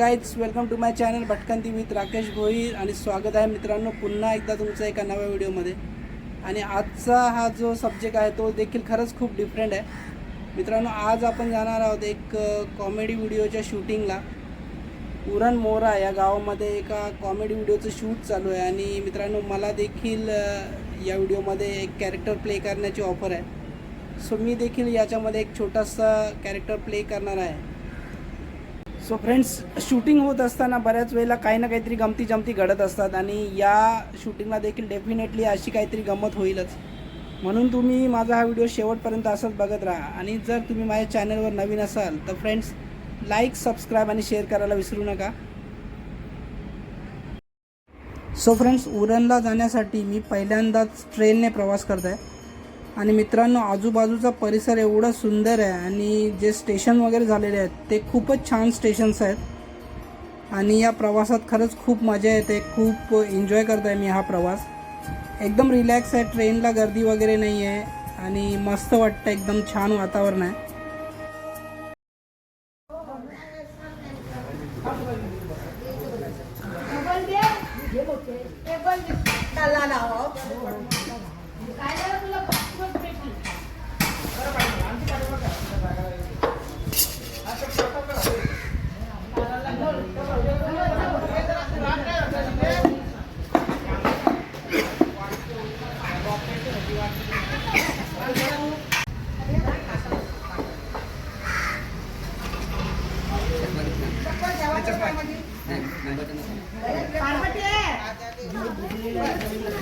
Guys welcome to my channel भटकंती with Rakesh Bhoir आणि स्वागत आहे मित्रांनो पुन्हा एकदा तुमचं एका नव्या व्हिडिओमध्ये. आणि आजचा हा जो सब्जेक्ट आहे तो देखील खरंच खूप डिफरंट आहे. मित्रांनो आज आपण जाणार आहोत एक कॉमेडी व्हिडिओच्या शूटिंगला उरण मोरा या गावामध्ये एका कॉमेडी व्हिडिओचं शूट चालू आहे आणि मित्रांनो मला देखील या व्हिडिओमध्ये एक कॅरेक्टर प्ले करण्याची ऑफर आहे. सो मी देखील याच्यामध्ये एक छोटासा कॅरेक्टर प्ले करणार आहे. सो फ्रेंड्स शूटिंग होत असताना बऱ्याच वेळेला काही ना काहीतरी गमती जमती घडत असतात आणि या शूटिंगला देखील डेफिनेटली अशी काहीतरी गंमत होईलच. म्हणून तुम्ही माझा हा व्हिडिओ शेवटपर्यंत असंच बघत राहा. आणि जर तुम्ही माझ्या चॅनलवर नवीन असाल तर फ्रेंड्स लाईक सबस्क्राईब आणि शेअर करायला विसरू नका. सो फ्रेंड्स उरणला जाण्यासाठी मी पहिल्यांदाच ट्रेनने प्रवास करत आहे आणि मित्रांनो आजूबाजूचा परिसर एवढा सुंदर आहे आणि जे स्टेशन वगैरे झालेले आहेत ते खूपच छान स्टेशन्स आहेत. आणि या प्रवासात खरंच खूप मजा येते खूप एन्जॉय करतो आहे मी हा प्रवास. एकदम रिलॅक्स आहे ट्रेनला गर्दी वगैरे नाही आहे आणि मस्त वाटतं एकदम छान वातावरण आहे.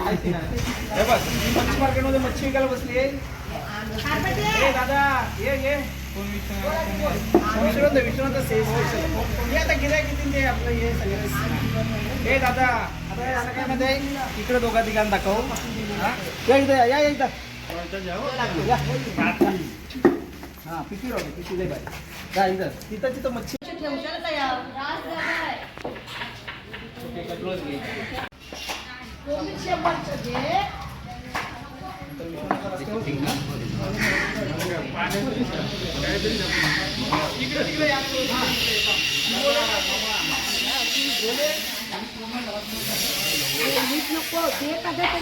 हे बघ मी मच्छी मार्केटमध्ये मच्छी विकायला बसली ए दादा ये ये विश्वनाथ विश्वनाथ आता गिराय किती ते आपलं हे सगळं हे दादा आता काय मध्ये इकडे दोघा तिघांना दाखव या इथं या एकदा हा पिती राहू पिती दे बाय काय इथं तिथं तिथं मच्छी ओके.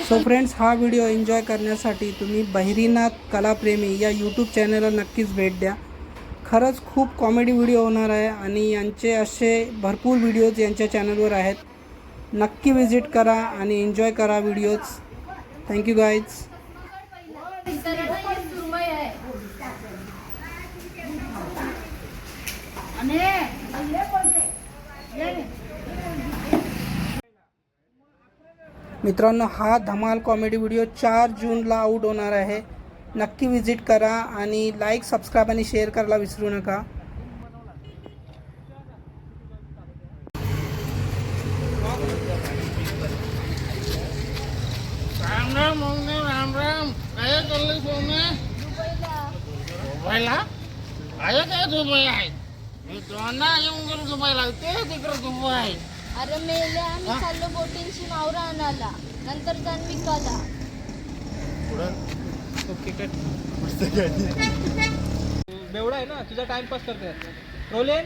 सो फ्रेंड्स हा व्हिडिओ एन्जॉय करण्यासाठी तुम्ही बहिरीनाथ कलाप्रेमी या यूट्यूब चॅनलला नक्कीच भेट द्या. खरंच खूप कॉमेडी व्हिडिओ होणार आहे आणि यांचे असे भरपूर व्हिडिओज यांच्या चॅनलवर आहेत. नक्की विजिट करा आणि एन्जॉय करा व्हिडिओज थँक्यू गाईज मित्रांनो हा धमाल कॉमेडी व्हिडिओ चार जूनला आउट होणार आहे. नक्की विजिट करा आणि लाईक सबस्क्राईब आणि शेअर करायला विसरू नका. राम राम राम राम काय चाललंय सोने? दुबईला? काय काय दुबई आहे? मी दोनदा येऊन गेलो दुबईला. ते तिकडे दुबई आहे. अरे मेले आम्ही चाललो बोटिंगशी मावरा आणायला. नंतर जाण विकाला बेवडा आहे ना तुझा टाइमपास करतोय. रोलेन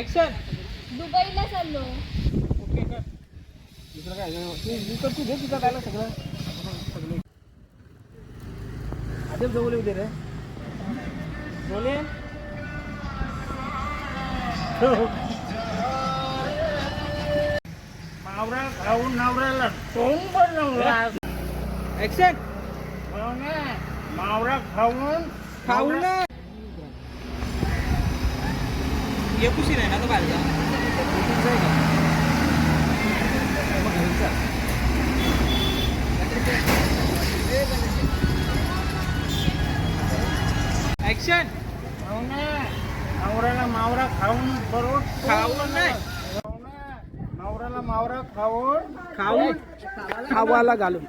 ऍक्शन दुबईला चाललो. ओके कर दुसरं काय? तू घे तुझा काय सगळं. सगळं आधीच जवळ येऊ दे रे. रोलेन. मावरा खाऊन नवऱ्याला तोंड बनवला ऍक्शन मावरा खाऊन. खाऊ ना एकुशी नाही ना तो बाहेरचा ऍक्शन नवऱ्याला मावरा खाऊन बरोबर खाऊन. नवऱ्याला मावरा खाऊन खाऊ खावाला घालून.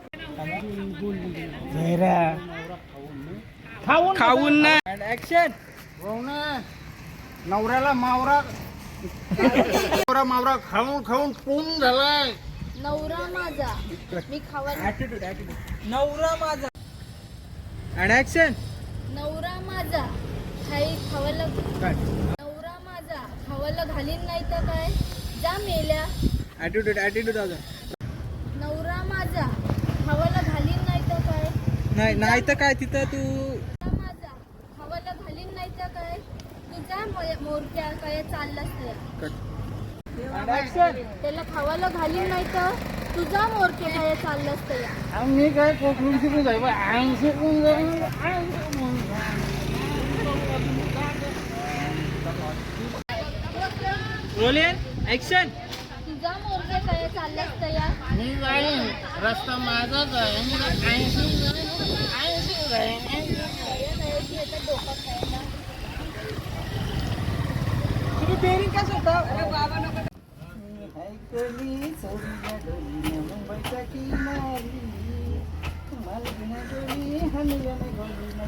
खाऊन खाऊन ना. ऍक्शन भाऊने नवऱ्याला मावरा. नवरा मावरा खाऊन खाऊन पूर्ण झालाय. नवरा माझा. मी खावायला नवरा माझा. आणि ऍक्शन नवरा माझा. खाई खावायला नवरा माझा. खावायला घालीन नाही तर काय? जा मेल्या. ॲटिट्यूड दादा नवरा माझा भावाला घालीन नाही तर काय नाही नाही तर काय तिथं तू माझा घालीन नाही तर काय? तुझा मोरक्या काय चाललास तर त्याला खावाला घालीन नाही तर तुझा मोरक्या काय चाललास तर मी काय कोकणून शिकून आईन शिकून ॲक्शन तुझा मोरक्या काय चाललास तर मी जाईन. रस्ता माझाच आहे. मी ऐंशी जाईन.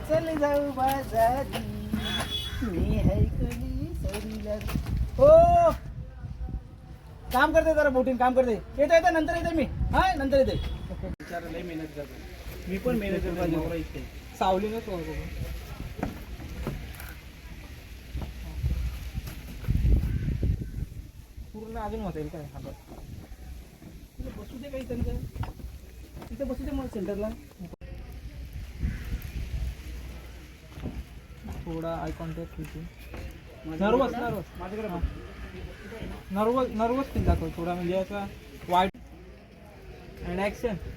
चल जाऊ बाजारी मी हो काम करते जरा बोटीन काम करते. येतं येतं नंतर येते मी. हा नंतर येते. विचारा लय मेहनत करतो मी पण मेहनत इथे सावलीनच पूर्ण अजून होता येईल काय? हा बसू दे काही त्यांचं. तिथे बसू दे मला सेंटरला थोडा आय कॉन्टॅक्ट होते. नर्वस नर्वस माझ्याकडे नर्वस नर्वस फील दाखव थोडा. म्हणजे असा वाईट. And action okay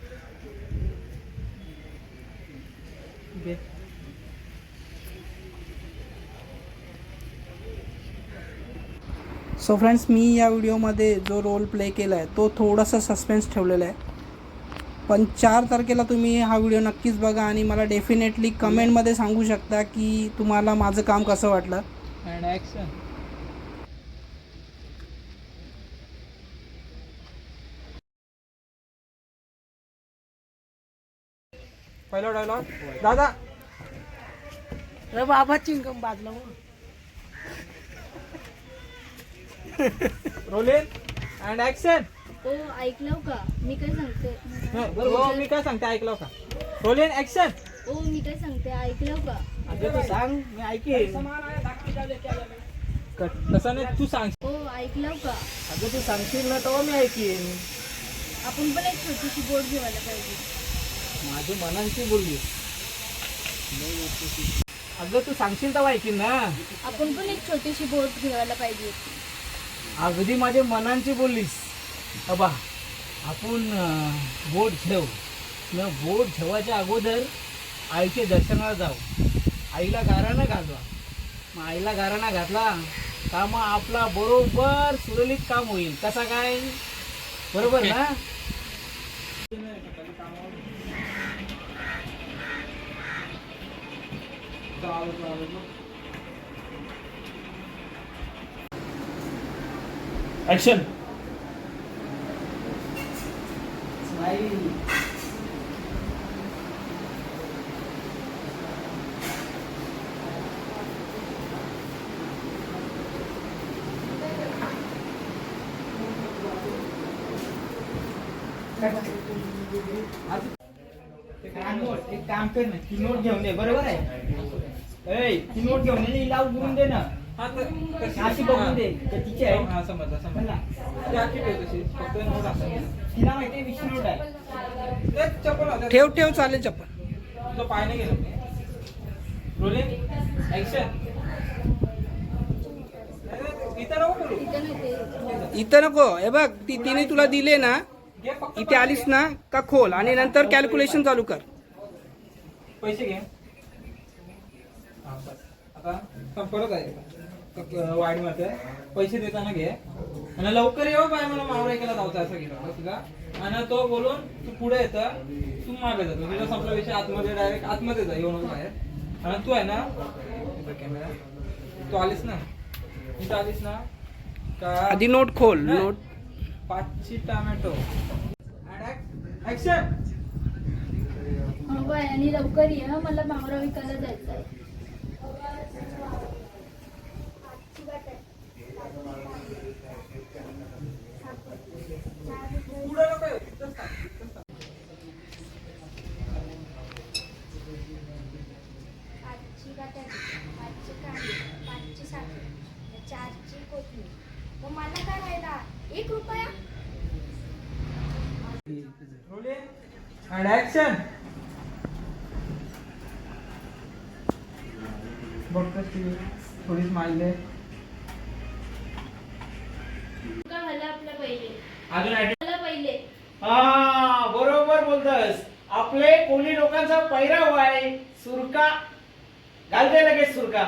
so friends मी या व्हिडिओमध्ये जो रोल प्ले केला आहे तो थोडासा सस्पेन्स ठेवलेला आहे. पण चार तारखेला तुम्ही हा व्हिडिओ नक्कीच बघा आणि मला डेफिनेटली कमेंटमध्ये सांगू शकता की तुम्हाला माझं काम कसं वाटलं. पहिला डायलॉग दादा. अरे बाबा चिंकम बाजला रोलिन अँड ॲक्शन ओ ऐकलं का? मी काय सांगते? हो मी काय सांगते ऐकलं का? रोलिन ॲक्शन ओ मी काय सांगते ऐकलं का? अगं तू सांग मी तसं नाही तू सांग. ओ ऐकलं का? अगं तू सांगशील ना तेव्हा मी ऐकेन. आपण पण एक छोटीशी बोट घेवायला पाहिजे. माझी मनांची बोलली. अगं तू सांगशील तेव्हा ऐकीन ना. आपण पण एक छोटीशी बोट घेवायला पाहिजे अगदी माझ्या मनांची बोललीस. अबा आपण बोट ठेव न बोट ठेवायच्या अगोदर आईच्या दर्शनाला जाऊ. आईला गाराणा घालवा. मग आईला गाराणा घातला का मग आपला बरोबर सुरळीत काम होईल. कसा काय? बरोबर ना? ऍक्शन एक काम कर ना ती नोट घेऊन दे बरोबर आहे? ती नोट घेऊन ये लाव गुरून दे ना. अशी बघून दे तर तिची आहे. हा समजला समजला. तिला माहिती आहे विषय नोट आहे. ठेव ठेव चालेल चप्पल. तुझं पाय नाही गेलं. रोलिंग ऍक्शन इथं नको बोलू इथं हे बघ ती तिने तुला दिले ना घे फक्त इथे आलीस ना का खोल? आणि नंतर कॅल्क्युलेशन चालू कर. पैसे घे. हा, बस. आता संपरच आहे. वाढमध्ये पैसे देताना घे. आणि लवकर येऊ बाय मला मावळा ऐकायला जायचं असं गेलं तुझा आणि तो बोलून तू पुढे येतं तू मागे जातो तुझा संपला विषय आतमध्ये डायरेक्ट आतमध्ये जा येऊ नको बाहेर. आणि तू आहे ना कॅमेरा तू आलीस ना? इथं आलीस ना? का? आधी नोट खोल. नोट पाचशे टोमॅटो. ऍक्शन हा बाय आणि लवकर ये हं, मला मावरा विकायला जायचं आहे पुढे नको येऊ. इथंच थांब, इथंच थांब. पाचशे बटाटे पाचशे कांदे पाचशे साखर चारची कोथमीर मग मला काय राहिला एक रुपया ऍक्शन बघतोस ती थोडीच मारले का झालं आपल्या पहिले अजून मला पहिले. हा बरोबर बोलतस. आपले कोळी लोकांचा पैराव आहे सुरका. घालते लगेच सुरका.